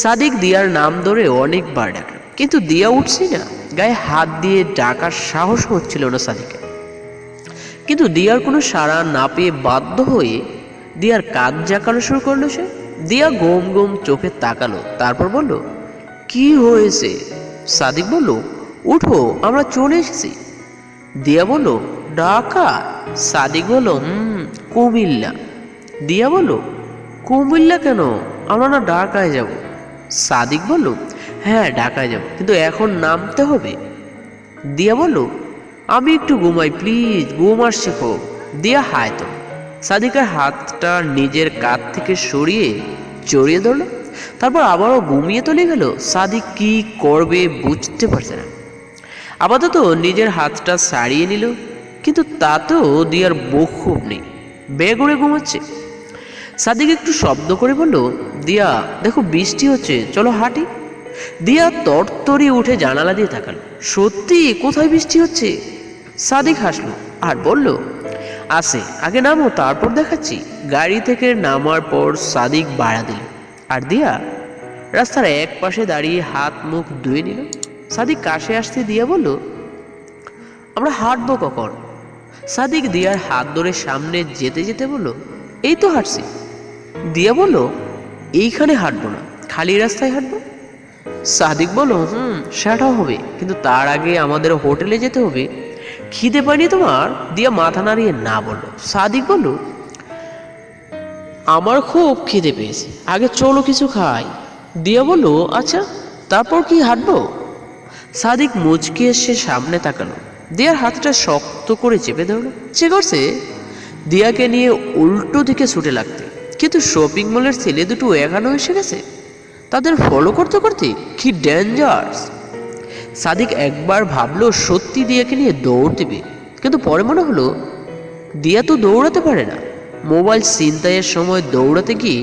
সাদিক দিয়ার নাম ধরে অনেকবার ডাকল কিন্তু দিয়া উঠছি না। গায়ে হাত দিয়ে ডাকার সাহস হচ্ছিল না সাদিকের। কিন্তু দিয়ার কোনো সাড়া না পেয়ে বাধ্য হয়ে দিয়ার কাজ জাকানো শুরু করল সে। দিয়া গোম গোম চোখে তাকালো, তারপর বলল, কি হয়েছে? সাদিক বলল, উঠো, আমরা চলে এসেছি। দিয়া বলল ঢাকা সাদিক বলল কুমিল্লা। দিয়া বলল, কুমিল্লা কেন? আমরা না ঢাকায় যাব। সাদিক বলল হ্যাঁ ঢাকায় যাব, কিন্তু এখন নামতে হবে। দিয়া বলল, আমি একটু ঘুমাই প্লিজ ঘুম আসছে খুব দিয়া হায় তো, সাদিকের হাতটা নিজের কাঁধ থেকে সরিয়ে জড়িয়ে ধরলো। তারপর আবারও ঘুমিয়ে চলে গেল। সাদিক কি করবে বুঝতে পারছে না। আপাতত নিজের হাতটা সারিয়ে নিল, কিন্তু তাতেও দিয়ার বুক খুব নেই বেগড়ে ঘুমাচ্ছে। সাদিক একটু শব্দ করে বলল, দিয়া, দেখো বৃষ্টি হচ্ছে, চলো হাঁটি। দিয়া তরতরি উঠে জানালা দিয়ে তাকালো। সত্যি, কোথায় বৃষ্টি হচ্ছে? সাদিক হাসলো আর বলল, আসে, আগে নামো, তারপর দেখাচ্ছি। গাড়ি থেকে নামার পর সাদিক বাড়া দিল আর দিয়া রাস্তার এক পাশে দাঁড়িয়ে হাত মুখ ধুয়ে নিল। সাদিক কাশে আসতে দিয়া বলল, আমরা হাঁটবো কখন? সাদিক দিয়ার হাত ধরে সামনে যেতে যেতে বলল, এই তো হাঁটছি। দিয়া বলল এইখানে হাঁটবো না, খালি রাস্তায় হাঁটবো? সাদিক বলল হুম, সেটাও হবে, কিন্তু তার আগে আমাদের হোটেলে যেতে হবে। খিদে পায়নি তোমার? দিয়া মাথা নাড়িয়ে না বলল সাদিক বলল আমার খুব খিদে পেয়েছে, আগে চলো কিছু খাই। দিয়া বলল আচ্ছা তারপর কি হাঁটবো? সাদিক মুচকে এসে সামনে তাকালো। দিয়ার হাতটা শক্ত করে চেপে ধরলো। সে করছে? দিয়াকে নিয়ে উল্টো দিকে ছুটে লাগতে। কিন্তু শপিং মলের ছেলে দুটো এখানেও এসে গেছে। তাদের ফলো করতে করতে কি ডেঞ্জার্স সাদিক একবার ভাবলো সত্যি দিয়াকে নিয়ে দৌড় দেবে, কিন্তু পরে মনে হলো, দিয়া তো দৌড়াতে পারে না। মোবাইল ছিনতাইয়ের সময় দৌড়াতে গিয়ে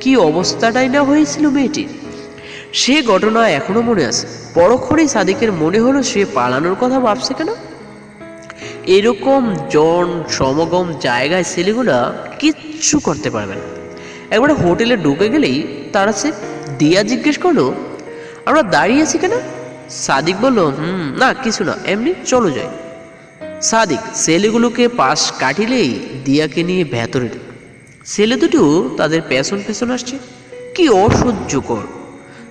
কি অবস্থাটাই না হয়েছিল মেয়েটির। সে ঘটনা এখনও মনে আছে। পরক্ষণেই সাদিকের মনে হলো সে পালানোর কথা ভাবছে কেন? এরকম জন সমগম জায়গায় ছেলেগুলা কিচ্ছু করতে পারবে না। একবারে হোটেলে ঢুকে গেলেই তারা সে দিয়া জিজ্ঞেস করল, আমরা দাঁড়িয়ে আছি কেন? সাদিক বলল, হুম, না, কিছু না, এমনি চলো যাই। সাদিক ছেলেগুলোকে পাশ কাটিলেই দিয়াকে নিয়ে ভেতরে ছেলে দুটো তাদের পেছন পেছন আসছে। কি অসহ্যকর।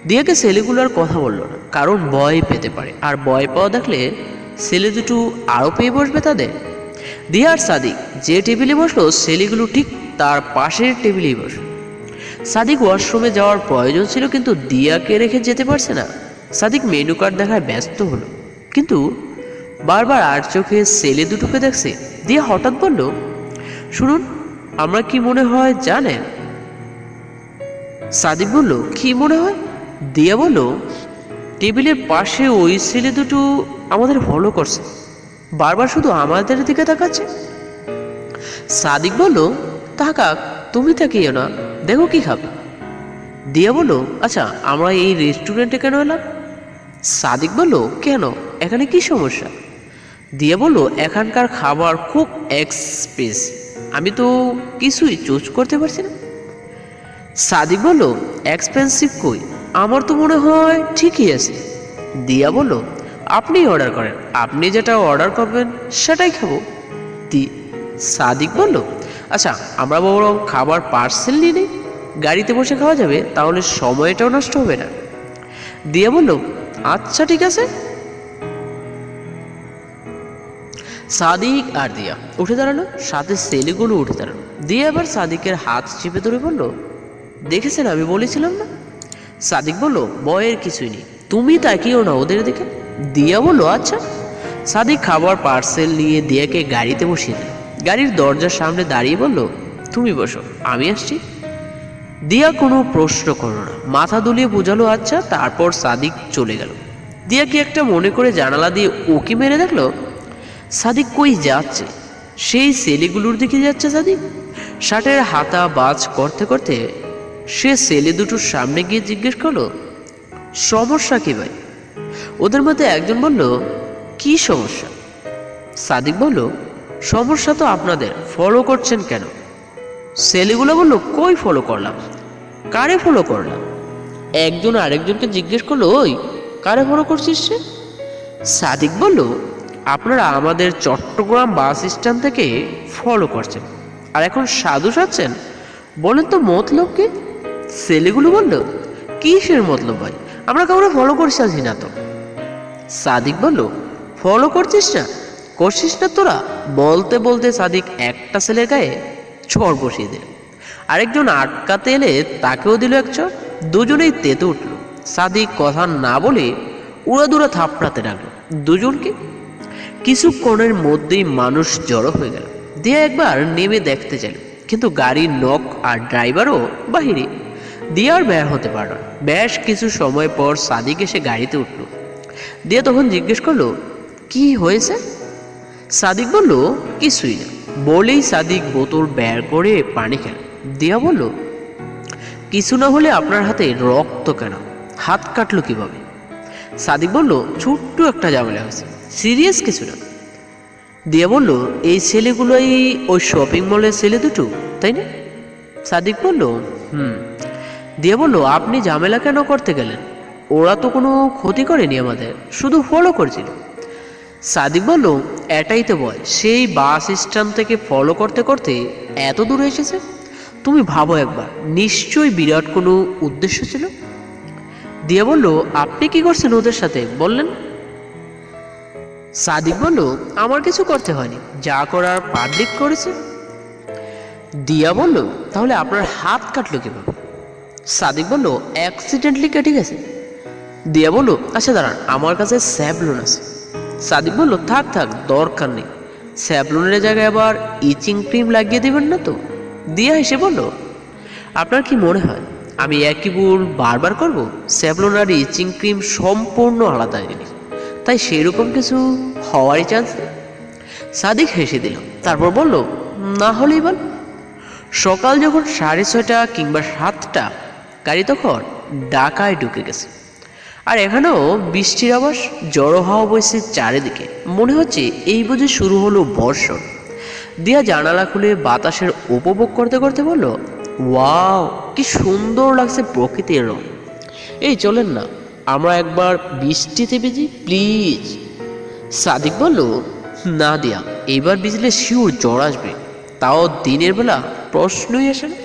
দিয়াকে ছেলেগুলো আর কথা বলল না, কারণ ভয় পেতে পারে। আর ভয় পাওয়া দেখলে ছেলে দুটো আরও পেয়ে বসবে তাদের? দিয়া আর সাদিক যে টেবিলে বসল ছেলেগুলো ঠিক তার পাশের টেবিলেই বসে সাদিক ওয়াশরুমে যাওয়ার প্রয়োজন ছিল কিন্তু দিয়াকে রেখে যেতে পারছে না। সাদিক মেনু কার্ড দেখায় ব্যস্ত হলো। কিন্তু বারবার আর চোখে ছেলে দুটোকে দেখছে। দিয়া হঠাৎ বলল, শুনুন, আমরা কি মনে হয় জানেন? সাদিক বলল, কি মনে হয়? দিয়া বলল টেবিলের পাশে ওই ছেলে দুটো আমাদের ফলো করছে। বারবার শুধু আমাদের দিকে তাকাচ্ছে। সাদিক বলল, তাকাক, তুমি তাকিও না দেখো কি খাবে। দিয়া বলল আচ্ছা আমরা এই রেস্টুরেন্টে কেন এলাম? সাদিক বলল, কেন? এখানে কি সমস্যা? দিয়ে বলল, এখানকার খাবার খুব এক্সপ্রেস আমি তো কিছুই চুজ করতে পারছি না। সাদিক বলল এক্সপেন্সিভ কই? আমার তো মনে হয় ঠিকই আছে। দিয়া বলল আপনি অর্ডার করেন। আপনি যেটা অর্ডার করবেন, সেটাই খাব। দি সাদিক বলল আচ্ছা আমরা বরং খাবার পার্সেল নিয়ে নিই। গাড়িতে বসে খাওয়া যাবে, তাহলে সময়টাও নষ্ট হবে না। দিয়া বলল আচ্ছা ঠিক আছে। সাদিক আর দিয়া উঠে দাঁড়াল, সাথে ছেলেগুলো উঠে দাঁড়াল। দিয়া আবার সাদিকের হাত চেপে ধরে বলল, দেখেছেন, আমি বলেছিলাম না? সাদিক বলল বয়ের কিছুই নেই। তুমি তাকিও না ওদের দিকে? দিয়া বলল আচ্ছা। সাদিক খাবার, পার্সেল নিয়ে দিয়াকে গাড়িতে বসিয়ে দিল। গাড়ির দরজার সামনে দাঁড়িয়ে বলল, তুমি বসো, আমি আসছি। দিয়া কোনো প্রশ্ন করো না। মাথা দুলিয়ে বোঝালো আচ্ছা। তারপর সাদিক চলে গেল। দিয়া কি একটা মনে করে জানালা দিয়ে উকি মেরে দেখল, সাদিক কই যাচ্ছে? সেই ছেলেগুলোর দিকে যাচ্ছে সাদিক? শার্টের হাতা বাজ করতে করতে সে ছেলে দুটোর সামনে গিয়ে জিজ্ঞেস করল, সমস্যা কি ভাই? ওদের মধ্যে একজন বলল, কি সমস্যা? সাদিক বলল, সমস্যা তো আপনাদের ফলো করছেন কেন? ছেলেগুলো বলল, কই ফলো করলাম? কারে ফলো করলাম? একজন আরেকজনকে জিজ্ঞেস করল, ওই, কারে ফলো করছিস সে সাদিক বলল, আপনারা আমাদের চট্টগ্রাম বাস স্ট্যান্ড থেকে ফলো করছেন, আর এখন সাধু সাচ্ছেন বলেন তো মতলব কি? ছেলেগুলো বলল, কিসের মতলব ভাই? আমরা কাউকে ফলো করছি না তো। সাদিক বলল ফলো করছিস না? করছিস না তোরা? বলতে বলতে সাদিক একটা ছেলের গায়ে ছড় বসিয়ে দিল। আরেকজন আটকাতে এলে তাকেও দিল এক চড় দুজনেই তেতে উঠল। সাদিক কথা না বলে উড়াদুরা থাপড়াতে লাগল দুজনকে। কিছুক্ষণের মধ্যেই মানুষ জড়ো হয়ে গেল। দিয়ে একবার নেমে দেখতে চাইল, কিন্তু গাড়ির নখ আর ড্রাইভারও বাহিরে। দিয়ে আর বের হতে পারল। বেশ কিছু সময় পর সাদিক এসে গাড়িতে উঠল। দিয়ে তখন জিজ্ঞেস করল, কি হয়েছে? সাদিক বলল, কিছুই না। বলেই সাদিক বোতল বের করে পানি খেল। দিয়া বলল, কিছু না হলে আপনার হাতে রক্ত কেন? হাত কাটলো কীভাবে? সাদিক বলল, ছোট্ট একটা ঝামেলা হয়েছে। সিরিয়াস কিছু না। দিয়া বলল, এই ছেলেগুলোই ওই শপিং মলের ছেলে দুটো, তাই না? সাদিক বলল, হুম। দিয়ে বলল, আপনি ঝামেলা কেন করতে গেলেন? ওরা তো কোনো ক্ষতি করেনি আমাদের, শুধু ফলো করছিল। সাদিক বলল, এটাই তো বয় সেই বাস স্ট্যান্ড থেকে ফলো করতে করতে এত দূরে এসেছে? তুমি ভাবো একবার, নিশ্চয়ই বিরাট কোনো উদ্দেশ্য ছিল? দিয়ে বলল, আপনি কি করছেন ওদের সাথে, বললেন? সাদিক বলল, আমার কিছু করতে হয়নি, যা করার পাবলিক করেছে। দিয়া বলল, তাহলে আপনার হাত কাটলো কীভাবে? সাদিক বলল অ্যাক্সিডেন্টলি কেটে গেছে। দিয়া বলল আচ্ছা দাঁড়ান, আমার কাছে স্যাবলুন আছে। সাদিক বলল, থাক থাক, দরকার নেই। স্যাবলুনের জায়গায় আবার ইচিং ক্রিম লাগিয়ে দেবেন না তো? দিয়া হেসে বলল, আপনার কি মনে হয়, আমি একই ভুল বারবার করব? স্যাবলুন আর ইচিং ক্রিম সম্পূর্ণ আলাদা জিনিস তাই সেরকম কিছু হওয়ারই চান্স সাদিক হেসে দিল, তারপর বলল, না হলেই বল। সকাল যখন সাড়ে ছয়টা কিংবা সাতটা গাড়ি তখন ডাকায় ঢুকে গেছে। আর এখানেও বৃষ্টির আবাস জড়ো হওয়া বইছে চারিদিকে। মনে হচ্ছে এই বুঝে শুরু হলো বর্ষণ। দিয়া জানালা খুলে বাতাসের উপভোগ করতে করতে বলল, ওয়াও, কি সুন্দর লাগছে প্রকৃতির রং। এই চলেন না, আমরা একবার বৃষ্টিতে ভিজি, প্লিজ। সাদিক বলল, না দিয়া এইবার ভিজলে শিউর জ্বর আসবে। তাও দিনের বেলা প্রশ্নই আসে না।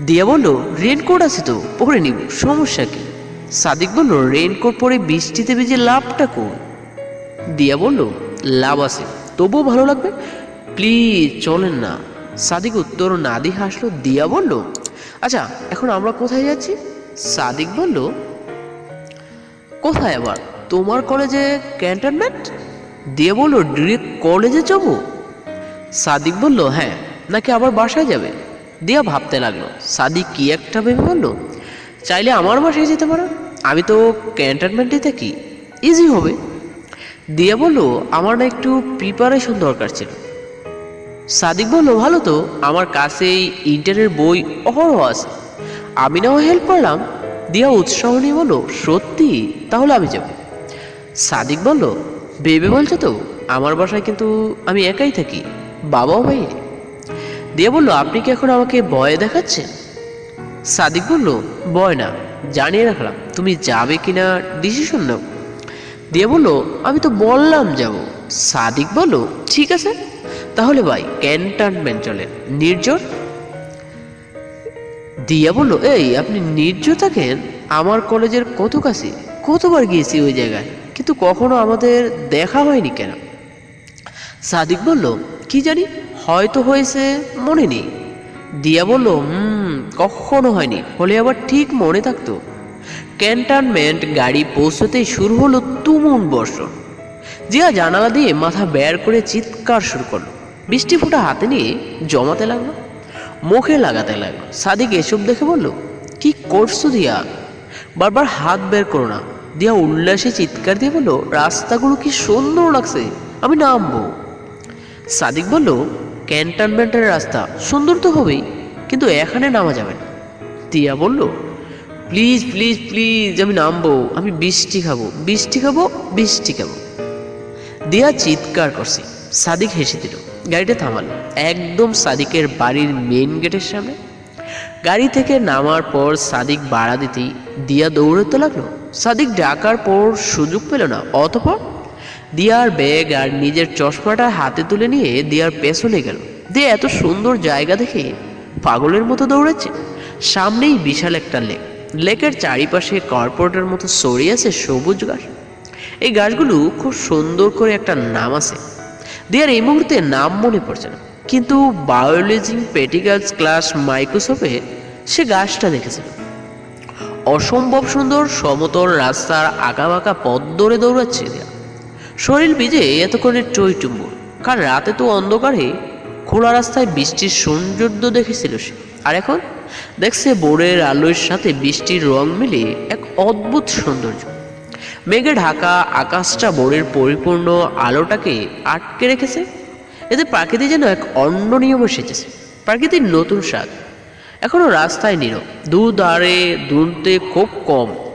দিয়া বলল রেনকোট আছে তো, পরে নিব, সমস্যা কি? সাদিক বলল রেনকোট পরে বৃষ্টিতে ভিজে লাভটা কোন দিয়া বলল, লাভ আছে, তবুও ভালো লাগবে? প্লিজ চলেন না। সাদিক উত্তর না দিয়ে হাসলো, দিয়া বলল আচ্ছা এখন আমরা কোথায় যাচ্ছি? সাদিক বলল, কোথায় আবার? তোমার কলেজে ক্যান্টনমেন্ট? দিয়ে বলল, ডিরেক্ট কলেজে যাব? সাদিক বলল হ্যাঁ নাকি আবার বাসায় যাবে? দিয়া ভাবতে লাগল, সাদিক কি একটা ভেবে বলল, চাইলে আমার বাসায় যেতে পারো, আমি তো ক্যান্টনমেন্টে থাকি ইজি হবে। দিয়া বলল, আমার না একটু প্রিপারেশন দরকার ছিল। সাদিক বলল, ভালো তো, আমার কাছে ইন্টারের বই অহরহ আছে। আমি নাও হেল্প করলাম। দিয়া উৎসাহ নিয়ে বলল, সত্যি? তাহলে আমি যাব। সাদিক বলল বেবে বলছো তো, আমার বাসায় কিন্তু আমি একাই থাকি, বাবাও বাইরে। দিয়ে বলল, আপনি কি এখন আমাকে ভয় দেখাচ্ছেন সাদিক বলল, ভয় না, জানিয়ে রাখলাম। তুমি যাবে কিনা ডিসিশন নাও। দিয়ে বলল, আমি তো বললাম যাব। সাদিক বলল, ঠিক আছে, তাহলে ভাই ক্যান্টনমেন্ট চলেন, নির্জন। দিয়া বলল, এই, আপনি নির্জন থাকেন? আমার কলেজের কত কাছে কতবার গিয়েছি ওই জায়গায়? কিন্তু কখনো আমাদের দেখা হয়নি কেন? সাদিক বলল, কি জানি? হয়তো হয়েছে, মনে নেই। দিয়া বলল, হুম, কখনো হয়নি। হলে আবার ঠিক মনে থাকতো। ক্যান্টনমেন্ট গাড়ি পৌঁছতেই শুরু হলো তুমুল বর্ষণ। জিয়া জানালা দিয়ে মাথা বের করে চিৎকার শুরু করল। বৃষ্টি ফোঁটা হাতে নিয়ে জমাতে লাগল, মুখে লাগাতে লাগল। সাদিক এসব দেখে বলল, কি করছ দিয়া বারবার হাত বের করো না। দিয়া উল্লাসে চিৎকার দিয়ে বলল, রাস্তাগুলো কি সুন্দর লাগছে, আমি নামবো। সাদিক বলল ক্যান্টনমেন্টের রাস্তা সুন্দর তো হবেই, কিন্তু এখানে নামা যাবে না। তিয়া বলল, প্লিজ প্লিজ প্লিজ, আমি নামবো, আমি বৃষ্টি খাব বৃষ্টি খাব বৃষ্টি খাব। দিয়া চিৎকার করছে। সাদিক হেসে দিল, গাড়িটা থামালো। একদম সাদিকের বাড়ির মেন গেটের সামনে। গাড়ি থেকে নামার পর সাদিক বাড়া দিতেই দিয়া দৌড়তে লাগল। সাদিক ডাকার পর সুযোগ পেল না, অতপর দিয়ার ব্যাগ আর নিজের চশমাটা হাতে তুলে নিয়ে দিয়ার পেছনে গেল। দিয়ে এত সুন্দর জায়গা দেখে পাগলের মতো দৌড়াচ্ছে। সামনেই বিশাল একটা লেক। লেকের চারিপাশে কর্পোরেটের মতো ছড়িয়ে আছে সবুজ গাছ এই গাছগুলো খুব সুন্দর করে একটা নাম আছে। দিয়ার এই মুহূর্তে নাম মনে পড়ছে না। কিন্তু বায়োলজি পেটিকালস ক্লাস মাইক্রোসফটে সে গাছটা দেখেছিল। অসম্ভব সুন্দর সমতল রাস্তার আঁকা বাঁকা পথ ধরে দৌড়াচ্ছে দিয়া। শরীর ভিজে এতক্ষণে টইটুম্বুর কারণ রাতে তো অন্ধকারে খোলা রাস্তায় বৃষ্টির সৌন্দর্য দেখেছিল সে। আর এখন? দেখছে বোরের আলোর সাথে বৃষ্টির রং মিলে এক অদ্ভুত সৌন্দর্য। মেঘে ঢাকা আকাশটা বোরের পরিপূর্ণ আলোটাকে আটকে রেখেছে। এতে প্রাকৃতি যেন এক অন্য নিয়ম এসেছে। প্রাকৃতির নতুন স্বাদ। এখনও রাস্তায় নীরব। দুধারে দূরতে খুব কম।